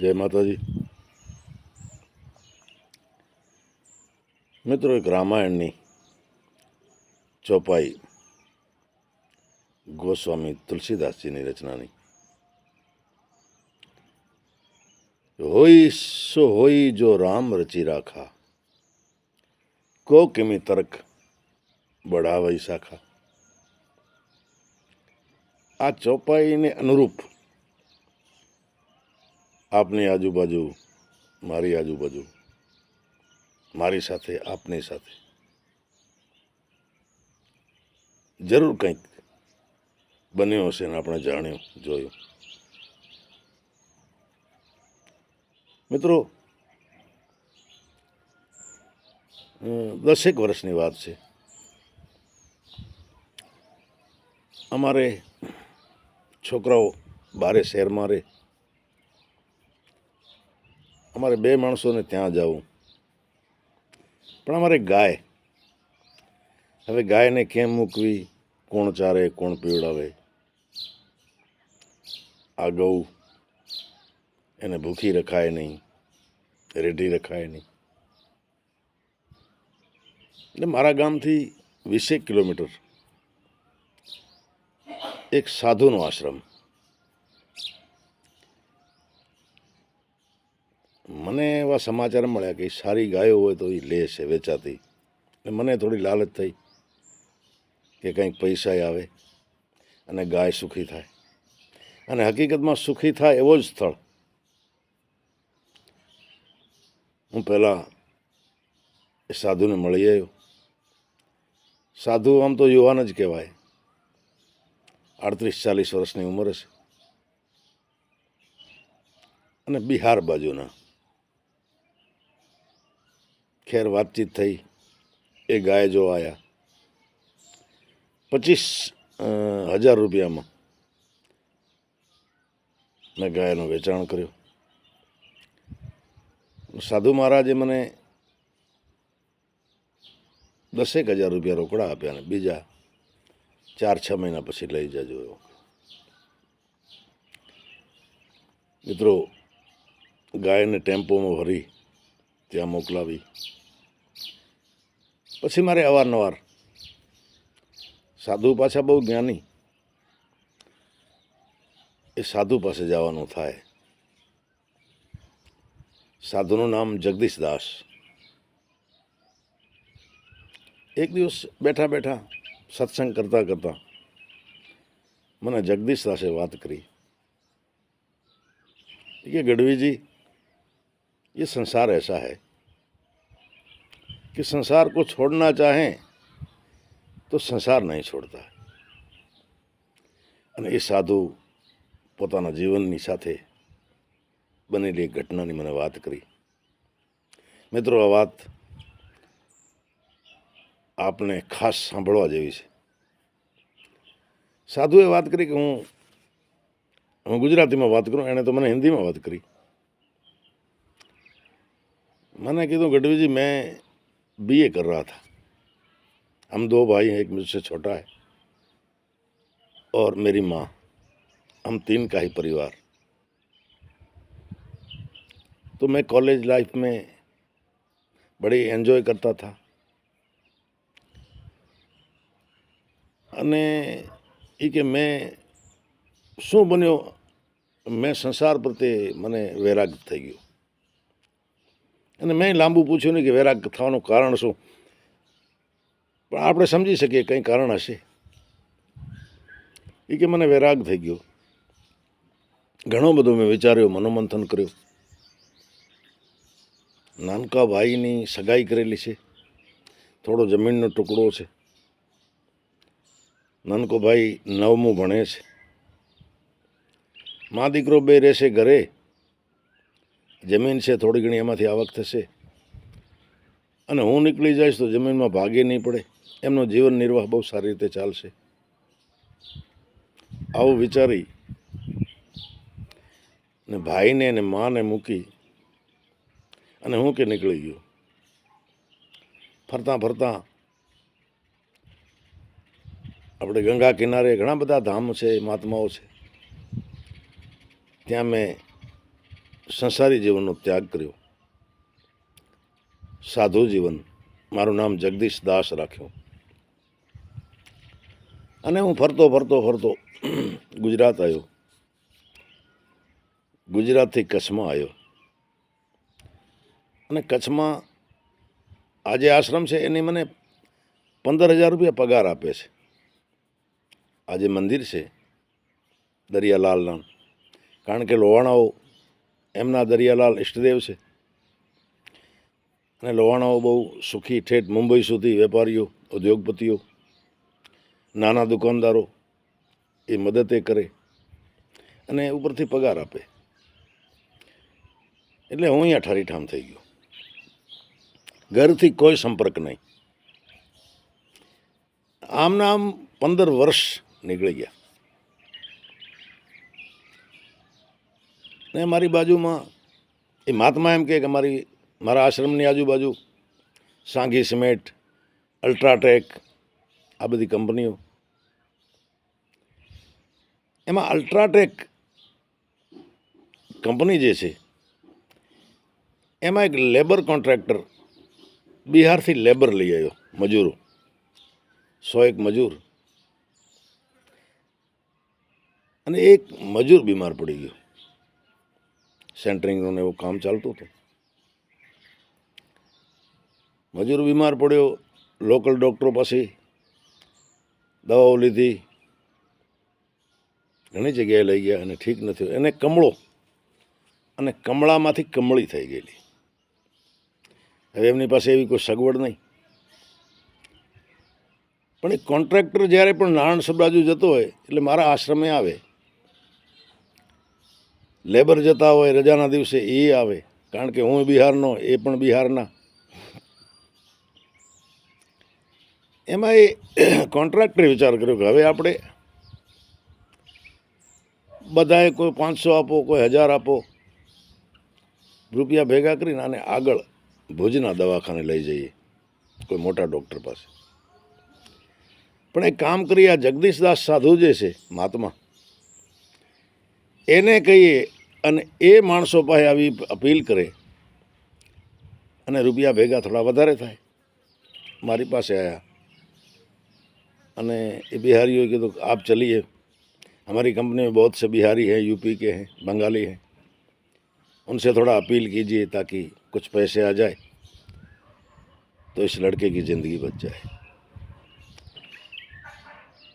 જય માતાજી. મિત્રો, એક રામાયણની ચોપાઈ ગોસ્વામી તુલસીદાસજીની રચનાની. હોય સો હોય જો રામ રચી રાખા, કો કિમી તર્ક બઢાવઈ શાખા. આ ચોપાઈને અનુરૂપ આપની આજુબાજુ, મારી આજુબાજુ, મારી સાથે, આપની સાથે. જરૂર કંઈક બન્યું હશે ને આપણે જાણ્યું, જોયું. મિત્રો દસેક વર્ષની વાત છે. અમારે છોકરાઓ બારે શહેરમાં રહે. અમારે બે માણસોને ત્યાં જવું. પણ અમારે ગાય. હવે ગાયને કેમ મૂકવી? કોણ ચારે, કોણ પીવડાવે? આ ગૌ એને ભૂખી રખાય નહીં, રેઢી રખાય નહીં. એટલે મારા ગામથી વીસેક કિલોમીટર એક સાધુનો આશ્રમ. મને એવા સમાચાર મળ્યા કે સારી ગાયો હોય તો એ લે છે વેચાતી. એટલે મને થોડી લાલચ થઈ કે કંઈક પૈસા આવે અને ગાય સુખી થાય. અને હકીકતમાં સુખી થાય એવો જ સ્થળ. હું પહેલાં એ સાધુને મળી આવ્યો. સાધુ આમ તો યુવાન જ કહેવાય. આડત્રીસ ચાલીસ વર્ષની ઉંમર હશે. અને બિહાર બાજુના ખેર વાતચીત થઈ, એ ગાય જો આવ્યા પચીસ હજાર રૂપિયામાં મેં ગાયનું વેચાણ કર્યું. સાધુ મહારાજે મને દસેક હજાર રૂપિયા રોકડા આપ્યા ને બીજા ચાર, છ મહિના પછી લઈ જજો મિત્રો, ગાયને ટેમ્પોમાં ભરી ત્યાં મોકલાવી. પછી મારે અવારનવાર સાધુ પાછા બહુ જ્ઞાની. એ સાધુ પાસે જવાનું થાય. સાધુનું નામ જગદીશ દાસ. એક દિવસ બેઠા બેઠા સત્સંગ કરતાં કરતાં મને જગદીશ દાસે વાત કરી. કે ગઢવીજી ये संसार ऐसा है कि संसार को छोड़ना चाहें तो संसार नहीं छोड़ता અને એ સાધુ પોતાના જીવનની સાથે બનેલી એક ઘટનાની મને વાત કરી મિત્રો આ વાત આપને ખાસ સાંભળવા જેવી છે સાધુએ વાત કરી કે હું હું ગુજરાતીમાં વાત કરું એણે તો મને હિન્દીમાં વાત કરી मैंने कहा गढ़वी जी मैं बीए कर रहा था हम दो भाई हैं एक मुझसे छोटा है और मेरी माँ हम तीन का ही परिवार तो मैं कॉलेज लाइफ में बड़ी एंजॉय करता था અને એ કે મેં શું બન્યો મેં સંસાર પ્રત્યે મને વૈરાગ થઈ ગયો અને મેં લાંબુ પૂછ્યું નહીં કે વૈરાગ થવાનું કારણ શું. પણ આપણે સમજી શકીએ કંઈ કારણ હશે. એ કે મને વૈરાગ થઈ ગયો. ઘણો બધો મેં વિચાર્યો, મનોમંથન કર્યું. નાનકા ભાઈની સગાઈ કરેલી છે. થોડો જમીનનો ટુકડો છે. નાનકો ભાઈ નવમું ભણે છે. મા દીકરો બે રહેશે ઘરે. જમીન છે, થોડી ઘણી એમાંથી આવક થશે. અને હું નીકળી જઈશ તો જમીનમાં ભાગે નહીં પડે. એમનો જીવન નિર્વાહ બહુ સારી રીતે ચાલશે. આવું વિચારી ને ભાઈને ને માને મૂકી અને હું કે નીકળી ગયો. ફરતા ફરતા આપણે ગંગા કિનારે ઘણા બધા ધામ છે, મહાત્માઓ છે. ત્યાં મેં સંસારી જીવનનો ત્યાગ કર્યો. સાધુ જીવન. મારું નામ જગદીશ દાસ રાખ્યું. અને હું ફરતો ફરતો ફરતો ગુજરાત આવ્યો. ગુજરાતથી કચ્છમાં આવ્યો. અને કચ્છમાં આ જે આશ્રમ છે એની મને પંદર હજાર રૂપિયા પગાર આપે છે. આ જે મંદિર છે દરિયાલાલના કારણ કે લોહાણાઓ એમના દરિયાલાલ ઈષ્ટદેવ છે. અને લોહાણાઓ બહુ સુખી ઠેઠ મુંબઈ સુધી વેપારીઓ, ઉદ્યોગપતિઓ, નાના દુકાનદારો એ મદદ કરે અને ઉપરથી પગાર આપે. એટલે હું અહીંયા ઠરીઠામ થઈ ગયો. ઘરથી કોઈ સંપર્ક નહીં. આમના આમ પંદર વર્ષ નીકળી ગયા. ને મારી બાજુમાં, એ મહાત્મા એમ કે મારી, મારા આશ્રમની આજુબાજુ સાંઘી સિમેન્ટ, અલ્ટ્રાટેક, આ બધી કંપનીઓ. એમાં અલ્ટ્રાટેક કંપની જે છે, એમાં એક લેબર કોન્ટ્રાક્ટર બિહારથી લેબર લઈ આવ્યો, મજૂરો. સો એક મજૂર. અને એક મજૂર બીમાર પડી ગયો. સેન્ટરિંગનું એવું કામ ચાલતું હતું. મજૂર બીમાર પડ્યો, લોકલ ડૉક્ટરો પાસે દવાઓ લીધી. ઘણી જગ્યાએ લઈ ગયા અને ઠીક નથી એને કમળો, અને કમળામાંથી કમળી થઈ ગયેલી. હવે એમની પાસે એવી કોઈ સગવડ નહીં. પણ એ કોન્ટ્રાક્ટર જ્યારે પણ નારાયણ સબરાજુ જતો હોય, એટલે મારા આશ્રમે આવે લેબર જતા હોય રજાના દિવસે એ આવે. કારણ કે હું બિહારનો, એ પણ બિહારના. એમાં એ કોન્ટ્રાક્ટરે વિચાર કર્યો કે હવે આપણે બધાએ કોઈ પાંચસો આપો, કોઈ હજાર આપો, રૂપિયા ભેગા કરીને આને આગળ ભુજના દવાખાને લઈ જઈએ, કોઈ મોટા ડૉક્ટર પાસે. પણ એ કામ કરી આ જગદીશદાસ સાધુ જે છે, મહાત્મા એને કહીએ અને એ માણસો પાસે આવી અપીલ કરે અને રૂપિયા ભેગા થોડા વધારે થાય મારી પાસે આવ્યા અને એ बिहारियों के तो आप चलिए हमारी कंपनी में बहुत से बिहारी हैं यूपी के हैं बंगाली हैं उनसे थोड़ा अपील कीजिए ताकि कुछ पैसे आ जाए तो इस लड़के की ज़िंदगी बच जाए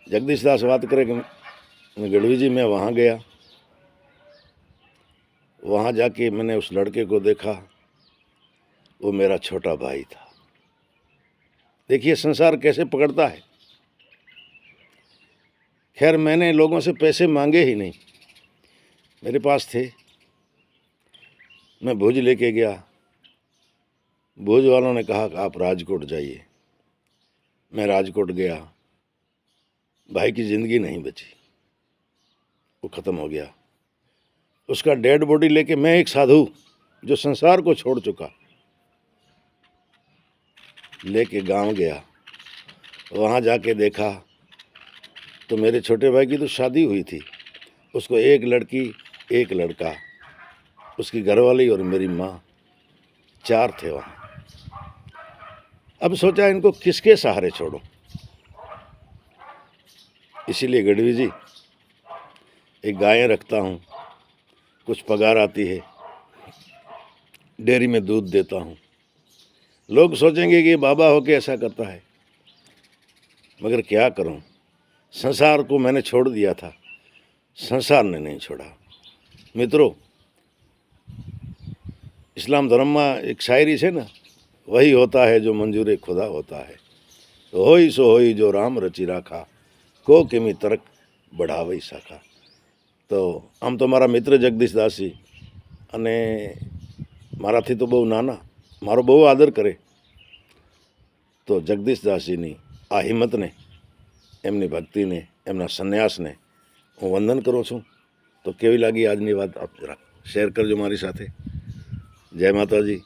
जगदीश दास बात करे कि मैं गढ़वी जी मैं वहाँ गया वहाँ जाके मैंने उस लड़के को देखा। वो मेरा छोटा भाई था। देखिए, संसार कैसे पकड़ता है। खैर, मैंने लोगों से पैसे मांगे ही नहीं। मेरे पास थे। मैं भुज लेके गया। भुज वालों ने कहा कि आप राजकोट जाइए। मैं राजकोट गया। भाई की ज़िंदगी नहीं बची। वो ख़त्म हो गया। उसका डेड बॉडी लेके मैं एक साधु जो संसार को छोड़ चुका। लेके गाँव गया। वहाँ जाके देखा तो मेरे छोटे भाई की तो शादी हुई थी। उसको एक लड़की, एक लड़का, उसकी घरवाली और मेरी माँ, चार थे वहाँ। अब सोचा इनको किसके सहारे छोड़ो? इसीलिए गढ़वी जी, एक गायें रखता हूँ। कुछ पगार आती है, डेयरी में दूध देता हूँ। लोग सोचेंगे कि बाबा होके ऐसा करता है। मगर क्या करूँ? संसार को मैंने छोड़ दिया था। संसार ने नहीं छोड़ा। मित्रों, इस्लाम धर्म में एक शायरी से ना, वही होता है जो मंजूर खुदा होता है। तो हो ही सो हो ही जो राम रचि राखा, को किमी तर्क बढ़ावई सका। તો આમ તો મારા મિત્ર જગદીશ દાસી અને મારાથી તો બહુ નાના. મારો બહુ આદર કરે. તો જગદીશ દાસીની આ હિંમતને, એમની ભક્તિને, એમના સંન્યાસને હું વંદન કરું છું. તો કેવી લાગી આજની વાત આપ જરા શેર કરજો મારી સાથે. જય માતાજી.